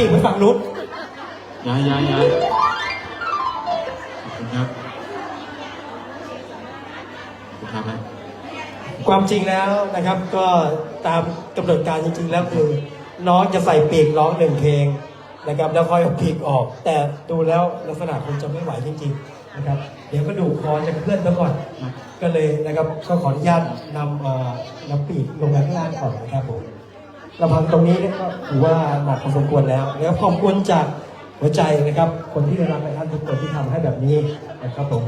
ปีกไปฝั่งนู้นย้ายย้ายย้ายขอบคุณครับขอบคุณครับนะความจริงแล้วนะครับก็ตามกำหนดการจริง ๆ แล้วคือน้องจะใส่ปีกร้องหนึ่งเพลงนะครับแล้วค่อยเอาปีกออก แต่ดูแล้วลักษณะคงจะไม่ไหวจริงๆนะครับเดี๋ยวก็ดูคอจะเคลื่อนซะก่อนก็เลยนะครับก็ขออนุญาตนำเอ่อนำปีกลงมาข้างล่างก่อนนะครับผม ลำพังตรงนี้เนี่ยก็ถือว่าหนักพอสมควรแล้วแล้วขอบคุณจากหัวใจนะครับ คนที่ได้รับในท่านทุกคนที่ทำให้แบบนี้นะครับผม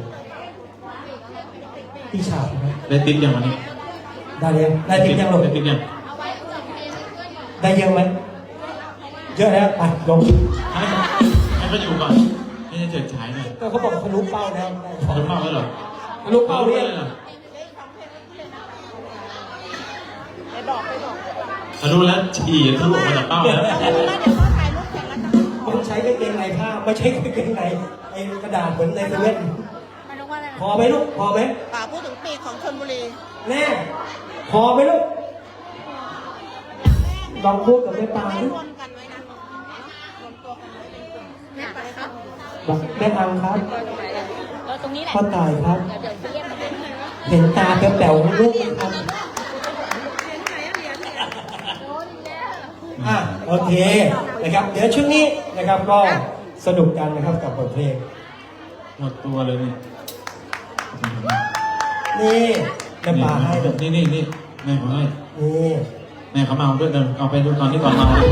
พี่ชาบนะครับได้ติ๊บยังวันนี้ ได้เลยงได้จริงยังลงได้ติ๊บยังได้เยอะไหมเยอะแล้วไปลงให้ให้เขาอยู่ก่อนให้เฉิดฉายหน่อยก็เขาบอกทะลุเป้าแล้วรู้เป้าแล้วเหรอทะลุเป้าเนี่ยเหรอ ทะลุแล้วฉี่ทะลุออกมาจากเป้าแล้วต้องใช้กางเกงในผ้าไม่ใช่กางเกงในไอ้กระดาษเหมือนในเซเว่นไม่รู้ว่าอะไรพอไหมลูกพอไหมป่าพูดถึงปีกของชนบุรีแน่พอไหมลูกลองพูดกับแม่ปาไม่ดิรวมกันไว้นะรวมตัวกันไว้เป็นกลุ่มแม่ป่าครับบอกแม่อังครับเราตรงนี้แหละพ่อตายครับเดี๋ยวเรียกมาเป็นเห็นตาแป๋วๆลูกไหมครับอะ โอเคนะครับ เดี๋ยวช่วงนี้นะครับก็สนุกกันนะครับกับบทเพลงหมดตัวเลยนี่นี่แม่ปาให้ลูกนี่นี่นี่แม่เขาให้นี่แม่เขามาเอาด้วยเดินเอาไปดูตอนนี้ก่อนเมาเลย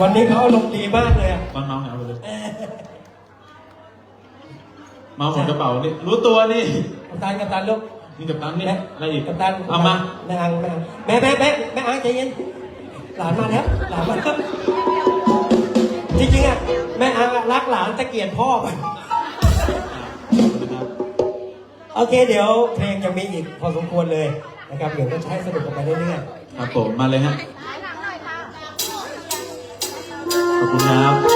วันนี้เขาอารมณ์ดีมากเลยอะตอนเมาเนี่ยเอาไปเลยเมาหมดกระเป๋านี่รู้ตัวนี่กัปตันกัปตันลูกนี่กับตันนี่แม่อะไรอีกกัปตันเอามาแม่อังแม่อังแม่แม่แม่แม่อังใจเย็น หลานมาแล้วหลานมาแล้วจริงๆอะแม่อังอะรักหลานตะเกียบพ่อไปโอเค เดี๋ยวเพลงยังมีอีกพอสมควรเลยนะครับเดี๋ยวก็ใช้สนุกกันไปเรื่อยครับผมมาเลยฮะขอบคุณครับ